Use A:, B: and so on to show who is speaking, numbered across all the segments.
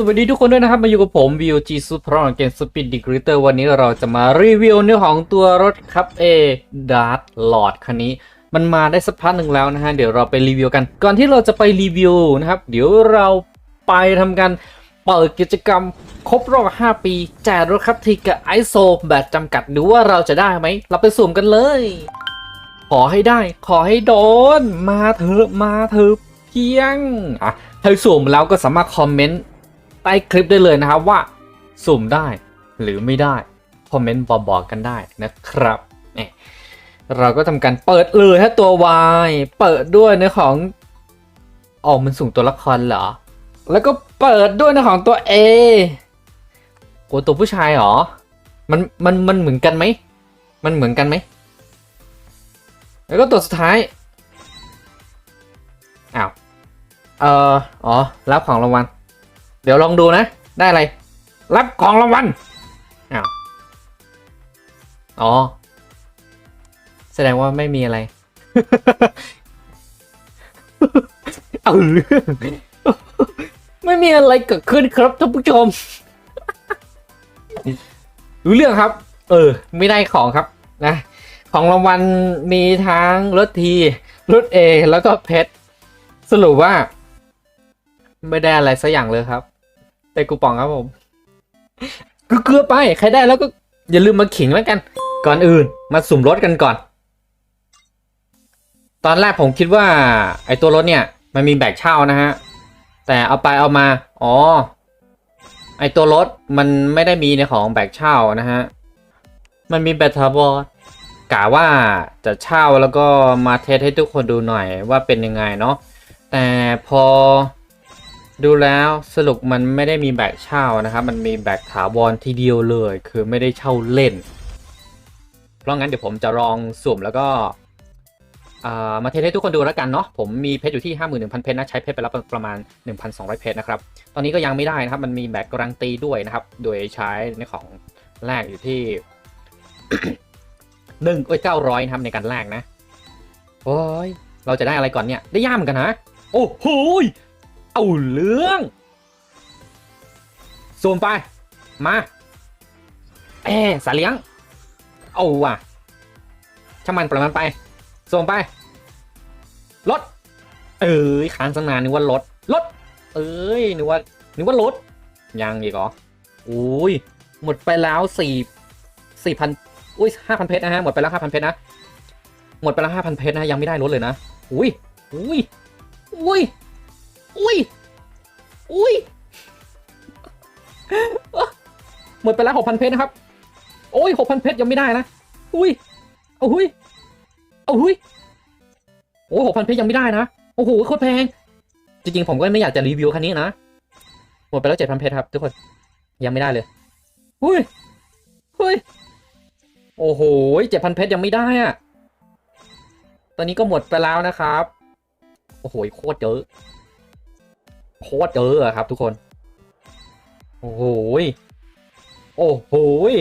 A: สวัสดีทุกคนด้วยนะครับ มาอยู่กับผม VOG Super เกม Speed Decreator วันนี้เราจะมารีวิวเนื้อของตัวรถครับ A Dart Lord คันนี้ มันมาได้สักพักหนึ่งแล้วนะฮะ เดี๋ยวเราไปรีวิวกัน ก่อนที่เราจะไปรีวิวนะครับ เดี๋ยวเราไปทำการเปิดกิจกรรมครบรอบ 5 ปีแจกรถครับทีกับไอโซแบบจำกัดดูว่าเราจะได้ไหม เราไปสุ่มกันเลย ขอให้ได้ ขอให้โดน มาเถอะมาเถอะเพียงอะถ้าสุ่มแล้วก็สามารถคอมเมนต์ ใต้คลิปได้เลยนะครับว่าสุ่มได้หรือไม่ได้ คอมเมนต์บอกบอกกันได้นะครับเนี่ยเราก็ทำการเปิดเลยฮะตัว Y เปิดด้วยในของอ๋อมันสุ่มตัวละครเหรอ แล้วก็เปิดด้วยในของตัว A โอ้ตัวผู้ชายเหรอ มันมันมันเหมือนกันไหม มันเหมือนกันไหม แล้วก็ตัวสุดท้าย อ้าว เอ่อ อ๋อ รับของรางวัล เดี๋ยวลองดูนะ ได้อะไร รับของรางวัลอ้าวอ๋อ แสดงว่าไม่มีอะไร เอาเรื่องไม่มีอะไรเกิดขึ้นครับท่านผู้ชม รู้เรื่องครับ เออ ไม่ได้ของครับนะ ของรางวัลมีทั้งรถทีรถเอแล้วก็เพชรสรุปว่า ไม่ได้อะไรสักอย่างเลยครับ แต่กูป่องครับผมก็เกลือไป ใครได้แล้วก็อย่าลืมมาขิงแล้วกัน ก่อนอื่น มาสุ่มรถกันก่อน ตอนแรกผมคิดว่า ไอตัวรถเนี่ย มันมีแบกเช่านะฮะ แต่เอาไปเอามา อ๋อ ไอตัวรถมันไม่ได้มีในของแบกเช่านะฮะ มันมีแบตเทอร์บอร์กะว่าจะเช่าแล้วก็มาเทสให้ทุกคนดูหน่อยว่าเป็นยังไงเนาะ แต่พอ ดูแล้วสรุปมันไม่ได้มีแบกเช่านะครับ มันมีแบกถาวรทีเดียวเลย คือไม่ได้เช่าเล่น เพราะงั้นเดี๋ยวผมจะลองสุ่มแล้วก็มาเทสให้ทุกคนดูแล้วกันเนาะผมมีเพชรอยู่ที่ 51,000 เพชรนะใช้เพชรไปแล้วประมาณ 1,200 เพชรนะครับ ตอนนี้ก็ยังไม่ได้นะครับ มันมีแบกการันตีด้วยนะครับ โดยใช้ในของแรกอยู่ที่หนึ่งเอ้ยเก้าร้อยนะครับในการแรกนะโอ้ยเราจะได้อะไรก่อนเนี่ย ได้ย่ามเหมือนกันนะ โอ้โห เอาเรื่องซูมไป มาเอ๊สาเลี้ยง เอาว่ะช่างมันปล่อยมันไปซูมไปรถเอ้ยค้างสังนานนึกว่ารถรถเอ้ยนึกว่านึกว่ารถยังอีกเหรอโอ้ยหมดไปแล้วสี่สี่พันอุ้ยห้าพันเพชรนะฮะ หมดไปแล้วห้าพันเพชรนะ หมดไปแล้วห้าพันเพชรนะ ยังไม่ได้ลดเลยนะ อุ้ย อุ้ย อุ้ย อุ้ย อุ้ย หมดไปแล้วหกพันเพชรนะครับ โอ้ยหกพันเพชรยังไม่ได้นะ อุ้ย เอาหุยเอาหุยโอ้หกพันเพชรยังไม่ได้นะ โอ้โหโคตรแพง จริงๆ ผมก็ไม่อยากจะรีวิวคันนี้นะ หมดไปแล้วเจ็ดพันเพชรครับ ทุกคน ยังไม่ได้เลยหุ้ยหุ้ย โอ้โหเจ็ดพันเพชรยังไม่ได้อะตอนนี้ก็หมดไปแล้วนะครับ โอ้โห โคตรเยอะ โคตรเยอะอะครับทุกคน โอ้โหยโอ้โหย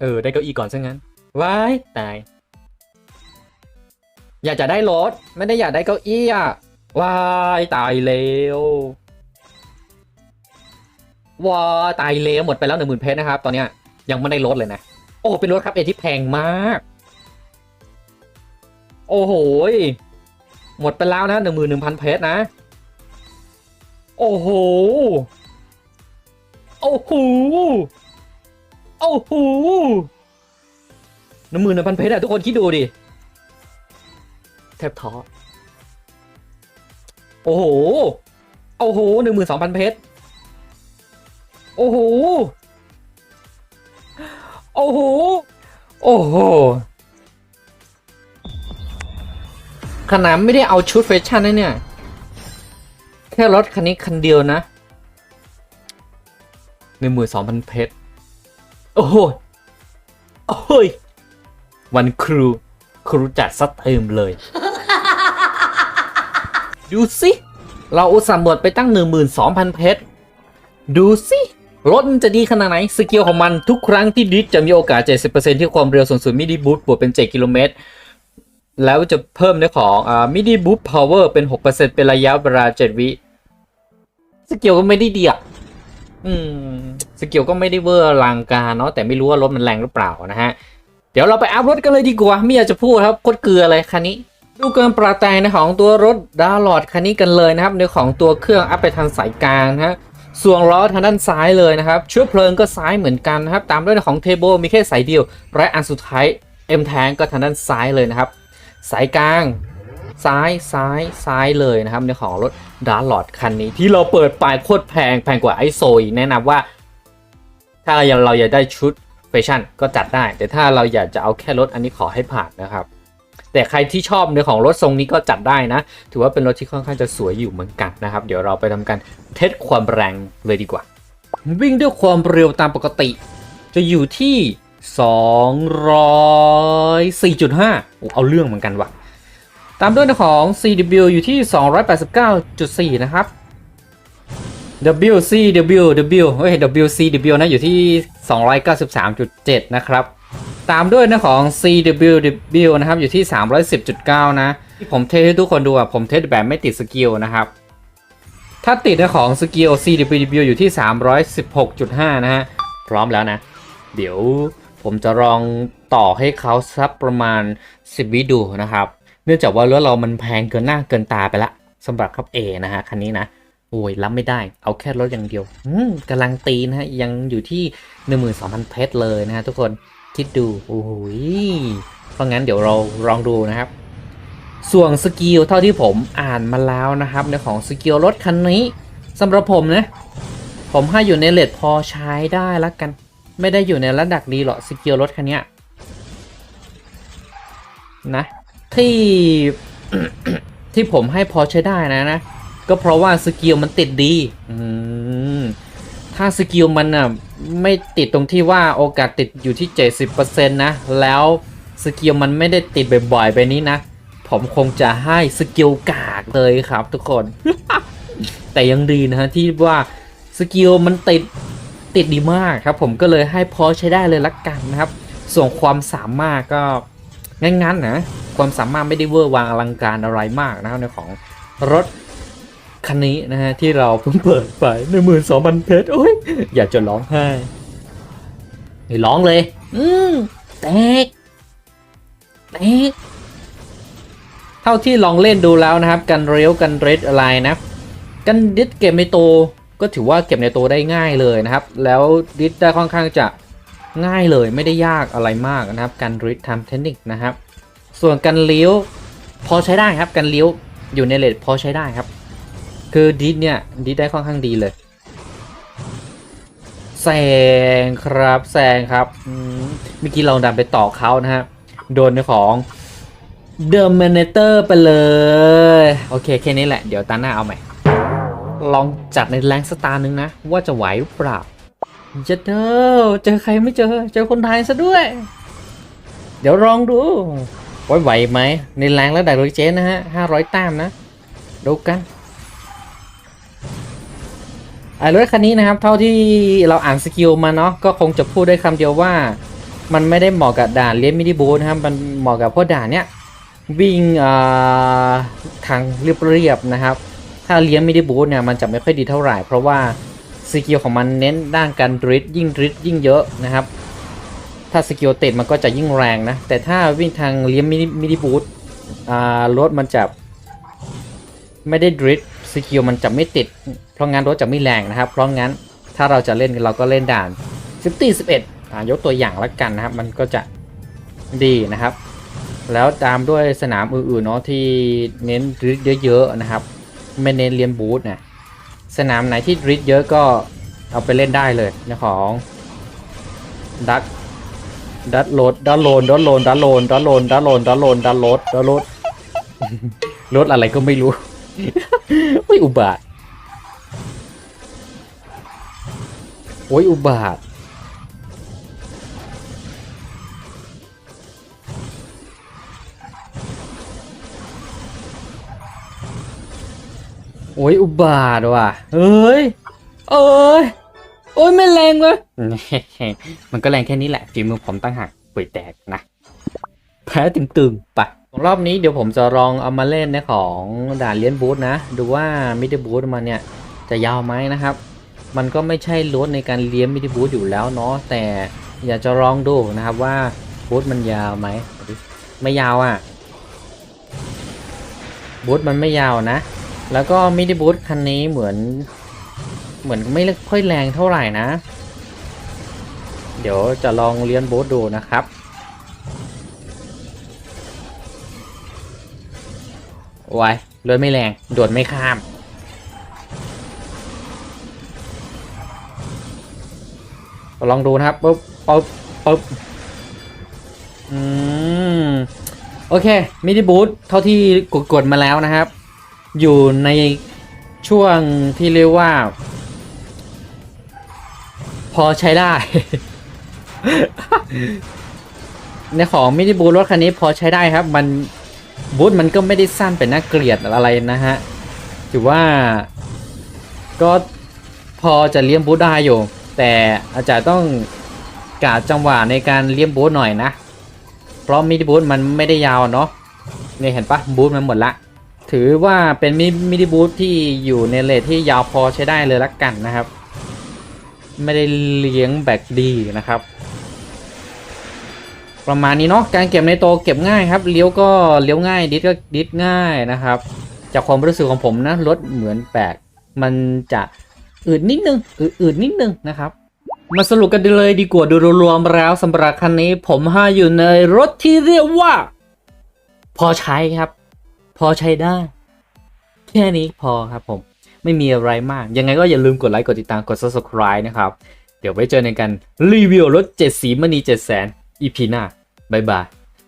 A: เออ ได้เก้าอี้ก่อนซะงั้นว้ายตาย อยากจะได้รถ ไม่ได้อยากได้เก้าอี้อะว้ายตายแล้วว้าตายแล้วหมดไปแล้วหนึ่งหมื่นเพชรนะครับ ตอนเนี้ยยังไม่ได้รถเลยนะ โอ้ เป็นรถครับเอที่แพงมาก โอ้โหย หมดไปแล้วนะหนึ่งหมื่นหนึ่งพันเพชรนะ โอ้โห โอ้โห โอ้โหหนึ่งหมื่นหนึ่งพันเพชรอะทุกคนคิดดูดิแทบท้อโอ้โห โอ้โหหนึ่งหมื่นสองพันเพชร โอ้โห โอ้โห โอ้โห ขนาดไม่ได้เอาชุดแฟชั่นนะเนี่ย แค่รถคันนี้คันเดียวนะหนึ่งหมื่นสองพันเพชร โอ้โห โอ้ยวันครูครูจัดซัดเต็มเลย ดูสิ เราอุตส่าห์หมดไปตั้ง 12,000 เพชร ดูสิรถมันจะดีขนาดไหน สกิลของมันทุกครั้งที่ดิสจะมีโอกาส 70%ที่ความเร็วสูงสุดมินิบูทบวกเป็น 7 กิโลเมตร แล้วจะเพิ่มในของอ่ามิดิบู t พาวเวอร์เป็น 6%เป็นระยะเวลา7วิสกิลก็ไม่ได้ดีอะอืมสกิลก็ไม่ได้เวอร์ลังการเนาะแต่ไม่รู้ว่ารถมันแรงหรือเปล่านะฮะ เดี๋ยวเราไปอัพรถกันเลยดีกว่า ไม่อยากจะพูดครับโคตรเกลือเลยคันนี้ ดูการปรับแต่งในของตัวรถดาวโหลดคันนี้กันเลยนะครับ ในของตัวเครื่องอัพไปทางสายกลางนะฮะส่วนล้อทางด้านซ้ายเลยนะครับเชื้อเพลิงก็ซ้ายเหมือนกันนะครับ ตามด้วยของเทเบิลมีแค่สายเดียว และอันสุดท้าย M แทงก็ทางด้านซ้ายเลยนะครับ สายกลาง ซ้ายซ้ายซ้ายเลยนะครับในของรถดาร์ลอดคันนี้ ที่เราเปิดปลายโคตรแพงแพงกว่าไอโซอีกแนะนำว่า ถ้าเราอยากได้ชุดแฟชั่นก็จัดได้ แต่ถ้าเราอยากจะเอาแค่รถอันนี้ขอให้ผ่านนะครับแต่ใครที่ชอบในของรถทรงนี้ก็จัดได้นะ ถือว่าเป็นรถที่ค่อนข้างจะสวยอยู่เหมือนกันนะครับ เดี๋ยวเราไปทำการเทสความแรงเลยดีกว่า วิ่งด้วยความเร็วตามปกติ จะอยู่ที่ 204.5โอ้เอาเรื่องเหมือนกันว่ะ ตามด้วยของ CW อยู่ที่ 289.4 นะครับ WCW W เฮ้ย WCW นะอยู่ที่ 293.7 นะครับ ตามด้วยนะของ CWW นะครับอยู่ที่ 310.9 นะ ที่ผมเทสให้ทุกคนดูอะ ผมเทสแบบไม่ติดสกิลนะครับ ถ้าติดนะของสกิล CWW อยู่ที่ 316.5 นะฮะ พร้อมแล้วนะ เดี๋ยว ผมจะลองต่อให้เขาสักประมาณ 10 วิดูนะครับ เนื่องจากว่ารถเรามันแพงเกินหน้าเกินตาไปละสำหรับครับ A นะฮะคันนี้นะโอ้ยรับไม่ได้ เอาแค่รถอย่างเดียวอืมกำลังตีนะฮะยังอยู่ที่ 12,000 เพชรเลยนะฮะทุกคนคิดดูโอ้โหยเพราะงั้นเดี๋ยวเราลองดูนะครับ ส่วนสกิลเท่าที่ผมอ่านมาแล้วนะครับในของสกิลรถคันนี้สำหรับผมนะ ผมให้อยู่ในเลทพอใช้ได้ละกัน ไม่ได้อยู่ในระดับดีหรอกสกิลรถคันนี้นะที่ที่ผมให้พอใช้ได้นะนะ ก็เพราะว่าสกิลมันติดดีถ้าสกิลมันอะไม่ติดตรงที่ว่าโอกาสติดอยู่ที่ 70%นะ แล้วสกิลมันไม่ได้ติดบ่อยๆไปนี้นะ ผมคงจะให้สกิลกากเลยครับทุกคน แต่ยังดีนะฮะที่ว่าสกิลมันติด ติดดีมากครับ ผมก็เลยให้พอใช้ได้เลยละกันนะครับ ส่วนความสามารถก็งั้นๆนะความสามารถไม่ได้เวอร์วางอลังการอะไรมากนะครับในของรถคันนี้นะฮะที่เราเพิ่งเปิดไปหนึ่งหมื่นสองพันเพชรโอ้ยอยากจะร้องไห้เฮ้ยร้องเลย อืมแตกแตกเท่าที่ลองเล่นดูแล้วนะครับ กันเรียวกันเรดอะไรนะ กันดิสเก็บในโต ก็ถือว่าเก็บในโตวได้ง่ายเลยนะครับ แล้วดิสได้ค่อนข้างจะง่ายเลยไม่ได้ยากอะไรมากนะครับ การริดทำเทคนิคนะครับ ส่วนกันเลี้ยวพอใช้ได้ครับกันเลี้ยวอยู่ในเลทพอใช้ได้ครับ คือดิสเนี่ยดิสได้ค่อนข้างดีเลยแซงครับแซงครับเมื่อกี้เราดันไปต่อเขานะฮะโดนในของเดอร์เมเนเตอร์ไปเลย โอเค แค่นี้แหละ เดี๋ยวตาหน้าเอาใหม่ ลองจัดในแรงสตาร์นึงนะ ว่าจะไหวหรือเปล่าจะเดอเจอใครไม่เจอ เจอคนไทยซะด้วย เดี๋ยวลองดูว่าไหวไหมในแรงแล้วดักโดยเจนนะฮะห้าร้อยต้มนะ ดูกันไอ้รถคันนี้นะครับ เท่าที่เราอ่านสกิลมาเนาะก็คงจะพูดได้คำเดียวว่า มันไม่ได้เหมาะกับด่านเลี้ยนมินิบูนะครับ มันเหมาะกับพวกด่านเนี้ยวิ่งทางเรียบๆนะครับ ถ้าเลี้ยงมิดิบูทเนี่ยมันจะไม่ค่อยดีเท่าไหร่ เพราะว่าสกิลของมันเน้นด้านการดริฟยิ่งดริฟยิ่งเยอะนะครับ ถ้าสกิลติดมันก็จะยิ่งแรงนะ แต่ถ้าวิ่งทางเลี้ยงมินิมิดิบูทอ่ารถมันจะไม่ได้ดริฟสกิลมันจะไม่ติด เพราะงั้นรถจะไม่แรงนะครับ เพราะงั้นถ้าเราจะเล่นเราก็เล่นด่าน50 11อ่ายกตัวอย่างละกันนะครับ มันก็จะดีนะครับ แล้วตามด้วยสนามอื่นๆเนาะที่เน้นดริฟเยอะๆนะครับ ไม่เน้นเรียนบูธนะสนามไหนที่ดริฟเยอะก็เอาไปเล่นได้เลยนะของดักดัดโหลดดัดโหลนดัดโหลนดัดโหลนดัดโหลนดัดโหลนดัดโหลนดัดโหลดดัดโหลดรถอะไรก็ไม่รู้โอ้ยอุบาทโอ้ยอุบาท โอ้ยอุบาทว่ะเอ้ยเอ้ยโอ้ยไม่แรงเว้ยมันก็แรงแค่นี้แหละฝีมือผมตั้งหักป่วยแตกนะแพ้ตึงๆไปะรอบนี้เดี๋ยวผมจะลองเอามาเล่นในของด่านเลี้ยนบูธนะ ดูว่ามิดเดิลบูธมันเนี่ยจะยาวไหมนะครับ มันก็ไม่ใช่รถในการเลี้ยงมิดเดิลบูธอยู่แล้วเนาะแต่อยากจะลองดูนะครับว่าบูธมันยาวไหมไม่ยาวอะ่ะบูธมันไม่ยาวนะ แล้วก็มิดิบูธคันนี้เหมือน เหมือนไม่ค่อยแรงเท่าไหร่นะ เดี๋ยวจะลองเลี้ยนบูธดูนะครับไว้รถไม่แรง โดดไม่ข้าม ลองดูนะครับปุ๊บปุ๊บปุ๊บอืม โอเคมินิบูทเท่าที่กดกดมาแล้วนะครับ อยู่ในช่วงที่เรียกว่า พอใช้ได้ ในของมินิบูทรถคันนี้พอใช้ได้ครับ มันบูธมันก็ไม่ได้สั้นเป็นน่าเกลียดอะไรนะฮะถือว่าก็พอจะเลี้ยงบูธได้อยู่ แต่อาจจะต้องกาดจังหวะในการเลี้ยงบูธหน่อยนะ เพราะมินิบูธมันไม่ได้ยาวเนาะเนี่ยเห็นปะบูธมันหมดละ ถือว่าเป็นมิมินิบูธที่อยู่ในเลทที่ยาวพอใช้ได้เลยละกันนะครับ ไม่ได้เลี้ยงแบบดีนะครับ ประมาณนี้เนาะการเก็บในโตเก็บง่ายครับเลี้ยวก็เลี้ยวง่ายดิสก็ดิสง่ายนะครับ จากความรู้สึกของผมนะรถเหมือนแปลกมันจะอืดนิดนึงอืดนิดนึงนะครับมาสรุปกันเลยดีกว่าดูรวมๆแล้วสำหรับคันนี้ผมให้อยู่ในรถที่เรียกว่า พอใช้ครับ พอใช้ได้ แค่นี้พอครับผม ไม่มีอะไรมาก ยังไงก็อย่าลืมกดไลค์กดติดตามกด subscribe นะครับ เดี๋ยวไว้เจอในกันรีวิวรถ 7 สีมณี7แสน EP หน้า บ๊ายบาย